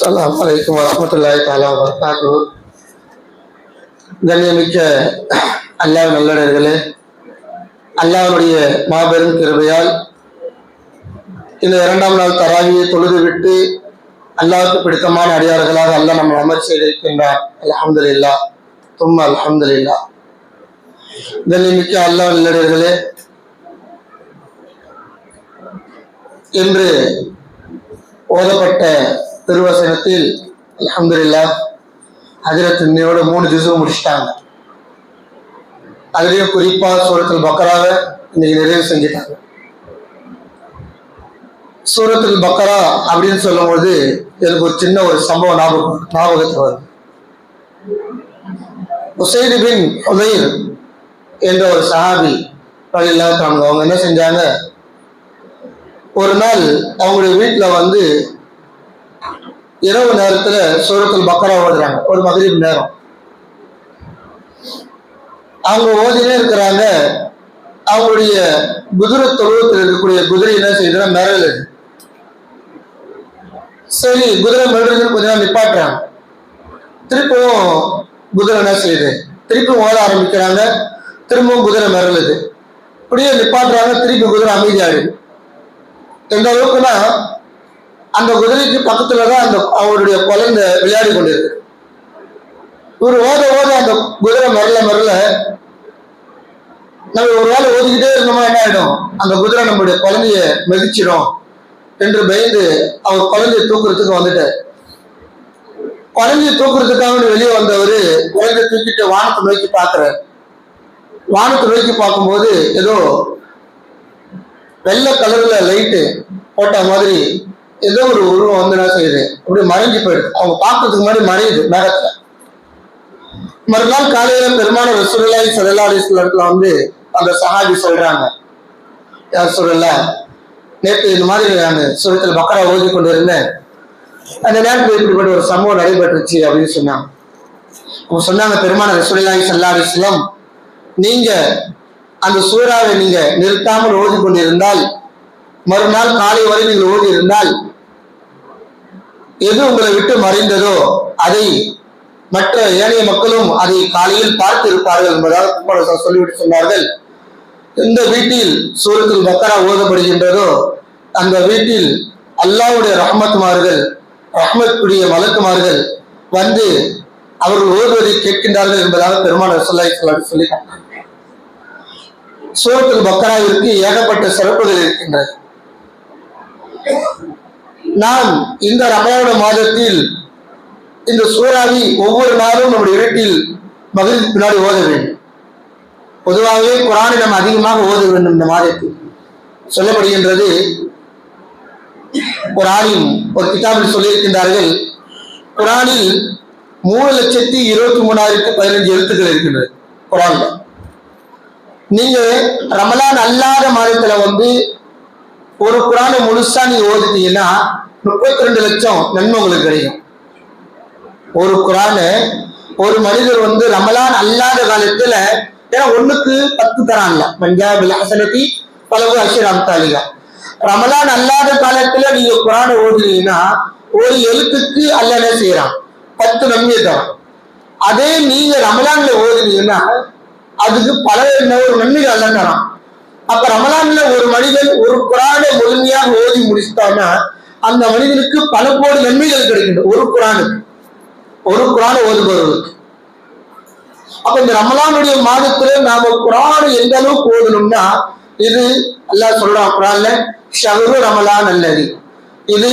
அஸ்லாம் வலைக்கம் வரமத்துல்லாய் தாலா வரகாத்து கண்ணியமிக்க அல்லாஹ் நல்லடர்களே அல்லாஹ்வுடைய மாபெரும் கிருபையால் இந்த இரண்டாம் நாள் தராவியை தொழுது விட்டு அல்லாவுக்கு பிடித்தமான அடியார்களாக அல்லாஹ் நம்ம அமர் செய்திருக்கின்றார் அலமது இல்லா தும் அலமது இல்லா கண்ணியமிக்க அல்லாஹ் நல்லடர்களே இன்று ஓதப்பட்ட திருவசனத்தில் அலமதுல்லா ஹஜரத் இன்னையோட மூணு ஜுசு முடிச்சிட்டாங்க. அதுலேயும் குறிப்பா சூரத்தில் பக்கராவை இன்னைக்கு நிறைவு செஞ்சிட்டாங்க. சூரத்தில் பக்கரா அப்படின்னு சொல்லும்போது எனக்கு ஒரு சின்ன ஒரு சம்பவம் ஞாபகம் ஞாபகத்தில் வருது உசைது பின் உதைர் என்ற ஒரு சஹாபி பள்ளியில் அவங்க என்ன செஞ்சாங்க? ஒரு நாள் அவங்களுடைய வீட்டில் வந்து இரவு நேரத்துல சூரத்தில் பக்கரா ஓடுறாங்க ஒரு மகரிப் நேரம். அவங்க ஓதினே இருக்கிறாங்க. அவங்களுடைய குதிரை தொழுவத்தில் இருக்கக்கூடிய குதிரை என்ன செய்யுதுன்னா மிரளுது சரி குதிரை மிரளுதுன்னு கொஞ்ச நேரம் நிப்பாட்டுறாங்க. திருப்பவும் குதிரை என்ன செய்யுது? திருப்பி ஓட ஆரம்பிக்கிறாங்க. திரும்பவும் குதிரை மிரளுது. இப்படியே நிப்பாட்டுறாங்க. திருப்பி குதிரை அமைதியாகுது எந்த அளவுக்குன்னா அந்த குதிரைக்கு பக்கத்துல தான் அந்த அவருடைய குழந்தை விளையாடி கொண்டிருக்கு. இவர் ஓத ஓத அந்த குதிரை மரல மரல நம்ம ஒரு வேலை ஓதிக்கிட்டே இருந்தோமா என்ன ஆயிடும்? அந்த குதிரை நம்முடைய குழந்தைய மிதிச்சிடும் என்று பயந்து அவர் குழந்தைய தூக்குறதுக்கு வந்துட்டார். குழந்தைய தூக்குறதுக்காக வெளியே வந்தவர் குழந்தைய தூக்கிட்டு வானத்தை நோக்கி பார்க்கிறார். வானத்தை நோக்கி பார்க்கும்போது ஏதோ வெள்ளை கலர்ல லைட்டு போட்ட மாதிரி ஏதோ ஒரு உருவம் வந்து என்ன செய்யுது? அப்படி மறைஞ்சு போயிடுது. அவங்க பார்க்கறதுக்கு முன்னாடி மறையுது மேகத்துல. மறுநாள் காலையில பெருமான ரசூலுல்லாஹி ஸல்லல்லாஹு வந்து அந்த சஹாபி சொல்றாங்க. யார் சொல்லல நேற்று இந்த மாதிரி நான் சுரத்தில் பக்கரா ஓதி கொண்டு இருந்தேன் அந்த நேரத்தில் இப்படிப்பட்ட ஒரு சம்பவம் நடைபெற்றுச்சு அப்படின்னு சொன்னாங்க. அவங்க சொன்னாங்க பெருமான ரசூலுல்லாஹி ஸல்லல்லாஹு அலைஹி நீங்க அந்த சூறாவை நீங்க நிறுத்தாமல் ஓதி கொண்டிருந்தால் மறுநாள் காலை வரை நீங்கள் ஓதி இருந்தால் எது உங்களை விட்டு மறைந்ததோ அதை மற்ற ஏனைய மக்களும் அதை காலையில் பார்த்து இருப்பார்கள் என்பதாக சொல்லிவிட்டு சொன்னார்கள். எந்த வீட்டில் சூரத்தில் பக்கரா ஓதப்படுகின்றதோ அந்த வீட்டில் அல்லாவுடைய ரஹ்மத்துமார்கள் ரஹமத்துடைய மலக்குமார்கள் வந்து அவர்கள் ஓதுவதை கேட்கின்றார்கள் என்பதாக பெருமான சொல்லாய் சொல்லி சூரத்தில் பக்கராவிற்கு ஏகப்பட்ட சிறப்புகள் இருக்கின்றன. நாம் இந்த ரமணான மாதத்தில் இந்த சூறாவை ஒவ்வொரு நாளும் நம்முடைய வீட்டில் மகிழ்ச்சி பின்னாடி ஓத வேண்டும். பொதுவாகவே குரானை நாம் அதிகமாக ஓத வேண்டும் இந்த மாதத்தில். சொல்லப்படுகின்றது குரானில் ஒரு கிட்டாபில் சொல்லியிருக்கின்றார்கள் குரானில் மூணு லட்சத்தி இருபத்தி மூணாயிரத்தி பதினஞ்சு எழுத்துக்கள் இருக்கின்றது குரான்ல. நீங்க ரமலான் அல்லாத மாதத்துல வந்து ஒரு குரானை முழுசா நீங்க ஓதிட்டீங்கன்னா முப்பத்தி ரெண்டு லட்சம் நன்மை உங்களுக்கு கிடைக்கும். ஒரு குரானு ஒரு மனிதர் வந்து ரமலான் அல்லாத காலத்துல ஏன்னா ஒண்ணுக்கு பத்து தரான்ல. பஞ்சாபில் ஹசனத்தி பலவு அஷிராம் தாலிகா ரமலான் அல்லாத காலத்துல நீங்க குரானை ஓதுனீங்கன்னா ஒரு எழுத்துக்கு அல்ல என்ன செய்யறான். பத்து நன்மை தரும். அதே நீங்க ரமலான்ல ஓதுனீங்கன்னா அதுக்கு பல ஒரு நன்மைகள் அல்ல தரான். அப்ப ரமலான்ல மனிதன் ஒரு குரானை முழுமையாக ஓதி முடிச்சிட்டான்னா அந்த மனிதனுக்கு பல கோடி நன்மைகள் கிடைக்கின்றன ஒரு குரானுக்கு. ஒரு குரானை ஓதுபவர்களுக்கு. அப்ப இந்த ரமலானுடைய மாதத்துல நாம குரான் எந்த அளவுக்கு ஓதணும்னா இது அல்லாஹ் சொல்றான் குரான்ல ஷஹரு ரமலான் அல்லது. இது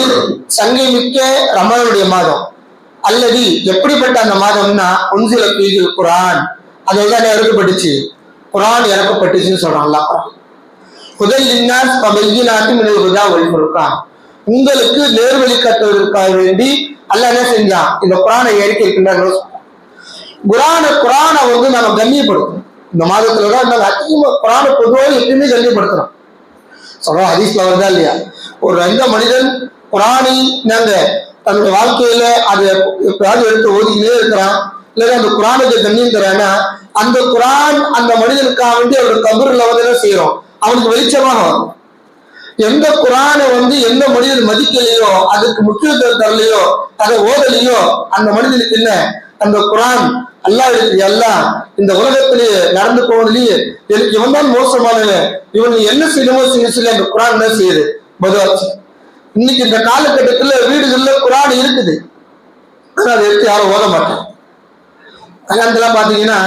சங்கை மிக்க ரமலானுடைய மாதம். அல்லது எப்படிப்பட்ட அந்த மாதம்னா உன்சில பீகில் குரான். அதுதான் இறக்கப்பட்டுச்சு. குரான் இறக்கப்பட்டுச்சுன்னு சொல்றான் அல்லாஹ் முதல் இன்னாஸ் பபையினாத்து மினல் ஹுதா உங்களுக்கு நேர்வழி கட்டுவதற்காக வேண்டி அல்ல என்ன செஞ்சான் இந்த குரானை இறக்கி இருக்கின்றார் குரான குரானை வந்து நம்ம கண்ணியப்படுத்தணும். இந்த மாதத்துல தான் நாங்கள் அதிகமாக குரானை பொதுவாக எப்பயுமே கண்ணியப்படுத்துறோம். சொல்றோம் ஹதீஸ்ல வருதா இல்லையா? ஒரு எந்த மனிதன் குரானை நாங்க தன்னுடைய வாழ்க்கையில அதை எப்பயாவது எடுத்து ஓதிக்கிட்டே இருக்கிறான். இல்லை அந்த குரானுக்கு கண்ணியம் தரானா அந்த குரான் அந்த மனிதனுக்காக வேண்டி அவருடைய கபூர்ல வந்து என்ன செய்யறோம்? அவனுக்கு வெளிச்சமாக வரும். எந்த குரானை வந்து எந்த மனிதன் மதிக்கலையோ அதுக்கு முக்கியத்துவம் தரலையோ அதை ஓதலையோ அந்த மனிதனுக்கு என்ன? அந்த குரான் அல்லாஹ் இருக்கு எல்லாம் இந்த உலகத்திலேயே நடந்து போவதிலேயே எனக்கு இவன் தான் மோசமானவன். இவன் என்ன செய்யணுமோ செய்ய சொல்லி அந்த குரான் என்ன செய்யுது? பதுவாச்சு இன்னைக்கு இந்த காலகட்டத்துல வீடுகள்ல குரான் இருக்குது. ஆனா அதை எடுத்து யாரும் ஓத மாட்டேன் கல்யாணத்தெல்லாம் பாத்தீங்கன்னா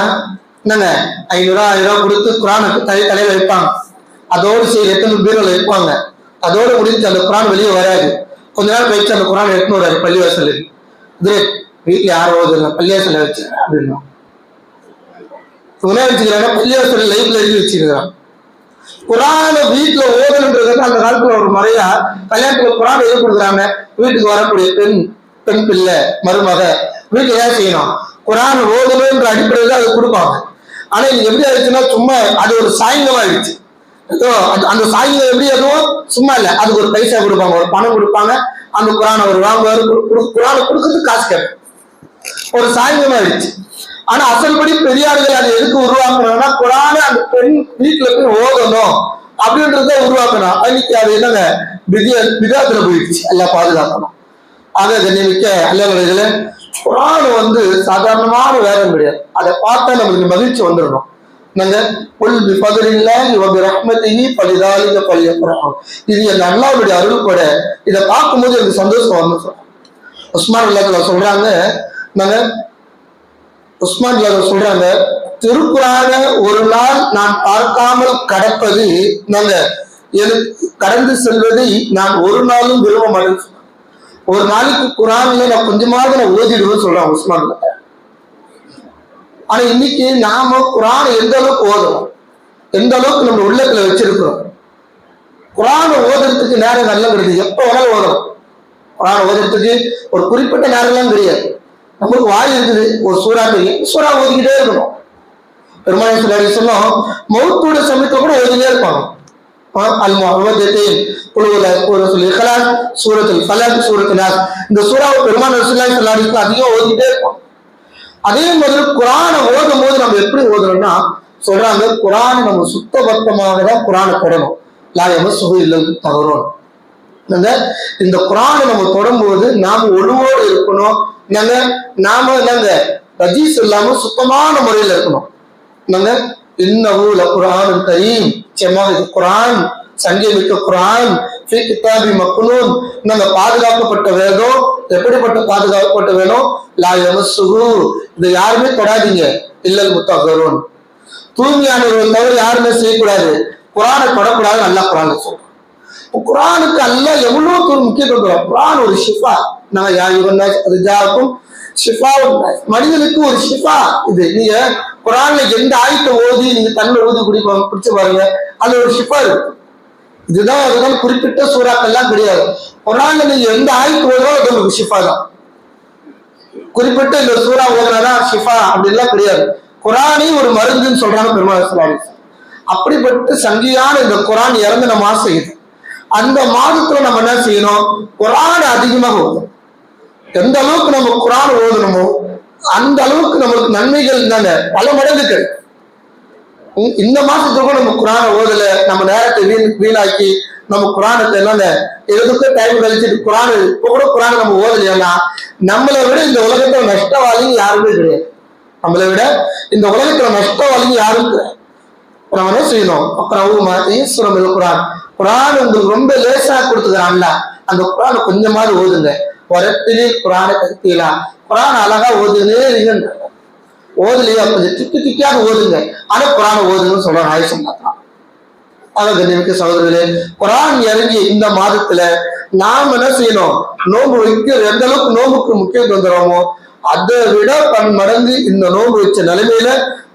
என்னங்க? ஐநூறுரூவா ஆயிரம் ரூபா கொடுத்து குரானுக்கு தலை தலையில வைப்பாங்க. அதோடு சரி எத்தனை பீரோல இருப்பாங்க அதோடு முடிஞ்சு அந்த குரான் வெளியே வராது. கொஞ்ச நேரம் கழிச்சு அந்த குரான் எடுத்துன்னு வராது பள்ளிவாசல். இது வீட்டில் யாரும் ஓதுல பள்ளிவாசல வச்சு அப்படின்னா. உணவு வச்சுக்கிறாங்க பள்ளிவாசல் எழுதி வச்சுக்கிறான். குரான வீட்டுல ஓதுன்றது அந்த காலத்துல ஒரு முறையா கல்யாணத்துல குரான் எழுதி கொடுக்குறாங்க. வீட்டுக்கு வரக்கூடிய பெண் பெண் பிள்ளை மருமக வீட்டுல ஏன் செய்யணும்? குரான் ஓதணுன்ற அடிப்படையில் அது கொடுப்பாங்க. ஆனா இது எப்படி ஆயிடுச்சுன்னா சும்மா அது ஒரு சாயங்கமா ஆயிடுச்சு. அந்த சாயங்கள் எப்படி அதுவும் சும்மா இல்ல. அதுக்கு ஒரு பைசா கொடுப்பாங்க. ஒரு பணம் கொடுப்பாங்க. அந்த குரானை ஒரு வாங்குவாரு. குரானை கொடுக்கறதுக்கு காசு கேட்பாங்க ஒரு சாயங்கம் ஆயிடுச்சு ஆனா அசல்படி பெரியார்கள் அதை எதுக்கு உருவாக்கணும்னா குரான அந்த பெண் வீட்டுல போய் ஓதணும் அப்படின்றத உருவாக்கணும். அன்னைக்கு அது என்னங்க? விதிய விதாத்துல போயிடுச்சு. எல்லாம் பாதுகாக்கணும். ஆக கண்ணியமிக்க அல்லவர்கள் குரான் வந்து சாதாரணமான வேதம் கிடையாது. அதை பார்த்தா நம்மளுக்கு மகிழ்ச்சி வந்துடணும். நாங்க புல் பிபதரில்லாஹி வ பிரஹ்மதிஹி பலிதாலிக பலியப்ரஹம் இது என் அல்லாஹ்வுடைய அருள் கூட இதை பார்க்கும்போது எனக்கு சந்தோஷம் வரணும் சொல்றாங்க. உஸ்மான் அல்லாஹ் சொல்றாங்க நாங்க உஸ்மான் அல்லாஹ் சொல்றாங்க திருக்குறான ஒரு நாள் நான் பார்க்காமல் கடப்பது நாங்க எனக்கு கடந்து செல்வதை நான் ஒரு நாளும் விரும்ப மாட்டேன்னு ஒரு நாளைக்கு குரான்ல நான் கொஞ்சமாவது நான் ஓதிடுவேன்னு சொல்றேன் உஸ்மான் அல்லாஹ். ஆனா இன்னைக்கு நாம குரானை எந்த அளவுக்கு ஓதுறோம் எந்த அளவுக்கு நம்ம உள்ளத்துல வச்சிருக்கிறோம்? குரானை ஓதுறதுக்கு நேரம் நல்லா கிடையாது எப்ப வேணாலும் ஓதுறோம் குரானை ஓதுறதுக்கு ஒரு குறிப்பிட்ட நேரம்லாம் கிடையாது. நமக்கு வாய் இருக்குது. ஒரு சூறா தெரியும். சூறா ஓதிக்கிட்டே இருக்கணும். பெருமாள் சிலர் சொன்னோம் மௌத்தோட சமயத்தை கூட ஓதிக்கிட்டே இருப்பாங்க. அல் முஹம்மதத்தைன் குழுவுல ஒரு சொல்லி இஹ்லாஸ் சூரத்தில் ஃபலக் சூரத்துல் இந்த சூறாவை பெருமாள் ரசூலுல்லாஹி ஸல்லல்லாஹு அதிகம் ஓதிக்கிட்டே இருப்பான் அதே மாதிரி குரானை ஓதும் போது நம்ம எப்படி ஓதுறோம்னா சொல்றாங்க குரானை நம்ம சுத்தபத்தமாக தான் குரானை தொடணும். லாயம சுகு இல்லல் தகரோம் இந்த குரானை நம்ம தொடும்போது நாம ஒழுவோடு இருக்கணும். நாங்க நாம என்னங்க? ரஜீஸ் இல்லாம சுத்தமான முறையில் இருக்கணும். நாங்க இன்னவுல குரான் கரீம். நிச்சயமாக இது குரான். சங்கீமிக்க குரான். கிதாபி மக்னூன் நாங்க பாதுகாக்கப்பட்ட வேதம் எப்படிப்பட்ட பாதுகாக்கப்பட்ட வேணும் லா எமசுகு இதை யாருமே தொடாதீங்க. இல்லல் முத்தகரோன் தூய்மையானவர்கள் தவிர யாருமே செய்யக்கூடாது. குரானை தொடக்கூடாது நல்லா குரான் சொல்றோம் குரானுக்கு அல்ல எவ்வளவு தூரம் முக்கியத்துவம் தரும் குரான் ஒரு ஷிஃபா. நான் இவன் அது ஜாக்கும் ஷிஃபா மனிதனுக்கு ஒரு ஷிஃபா இது. நீங்க குரான்ல எந்த ஆயத்தை ஓதி நீங்க தண்ணி ஓதி குடிப்பாங்க குடிச்சு பாருங்க. அது ஒரு ஷிஃபா இருக்கு. இதுதான் அதுதான் குறிப்பிட்ட சூறாக்கள்லாம் கிடையாது. குரான்ல நீங்க எந்த ஆயத்து ஓதுறோ அது உங்களுக்கு ஷிஃபா தான். குறிப்பிட்ட இந்த சூறா ஓதுனாதான் ஷிஃபா அப்படின்லாம் கிடையாது. குரானே ஒரு மருந்துன்னு சொல்றாங்க பெருமாள் சுவாமி அப்படிப்பட்ட சங்கியான இந்த குரான் இறந்து மாசம் இது. அந்த மாதத்துல நம்ம என்ன செய்யணும்? குரான் அதிகமாக ஓதணும். எந்த அளவுக்கு நம்ம குரான் ஓதணுமோ அந்த அளவுக்கு நம்மளுக்கு நன்மைகள் தானே பல மடங்கு கிடைக்கும் இந்த மாசத்துக்கும் நம்ம குரானை ஓதல நம்ம நேரத்தை வீண் வீணாக்கி நம்ம குரானத்தை என்னங்க எதுக்கும் டைம் கழிச்சுட்டு குரான் இப்ப கூட குரானை நம்ம ஓதலையா நம்மளை விட இந்த உலகத்துல நஷ்டவாளிங்க யாருமே கிடையாது. நம்மளை விட இந்த உலகத்துல நஷ்டவாளிங்க யாரும் கிடையாது. நம்ம என்ன செய்யணும்? அப்புறம் ஈஸ்வரம் இது குரான். குரான் உங்களுக்கு ரொம்ப லேசா கொடுத்துக்கிறான்ல அந்த குரானை கொஞ்சமாவது ஓதுங்க. உரத்திலே குரானை கருத்திலாம் குரான் அழகா ஓதுனே இருங்க ஓதுலையா கொஞ்சம் திக்கு திக்காக ஓதுங்க. ஆனா குரானை ஓதுங்கன்னு சொல்றாங்க ஆயுஷம் தான் அதான் சகோதரர்களே குரான் இறங்கி இந்த மாதத்துல நாம் என்ன செய்யணும்? நோன்பு வைக்க எந்த அளவுக்கு நோன்புக்கு முக்கியத்துவம் தந்துடுறோமோ அதை விட பன் மடங்கு இந்த நோன்பு வச்ச நிலைமையில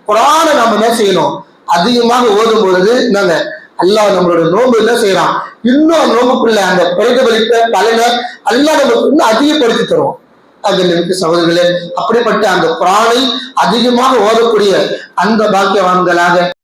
குரானை நம்ம என்ன செய்யணும்? அதிகமாக ஓதும் பொழுது என்னங்க? அல்லாஹ் நம்மளோட நோன்பு என்ன செய்யறான்? இன்னும் நோம்புக்குள்ள அந்த பிரதிபலித்த பலனை அல்லாஹ் நமக்கு இன்னும் அதிகப்படுத்தி தருவோம் அகண்யமிக்க சகோதரர்களே அப்படிப்பட்ட அந்த குரானை அதிகமாக ஓதக்கூடிய அந்த பாக்கியவான்களாக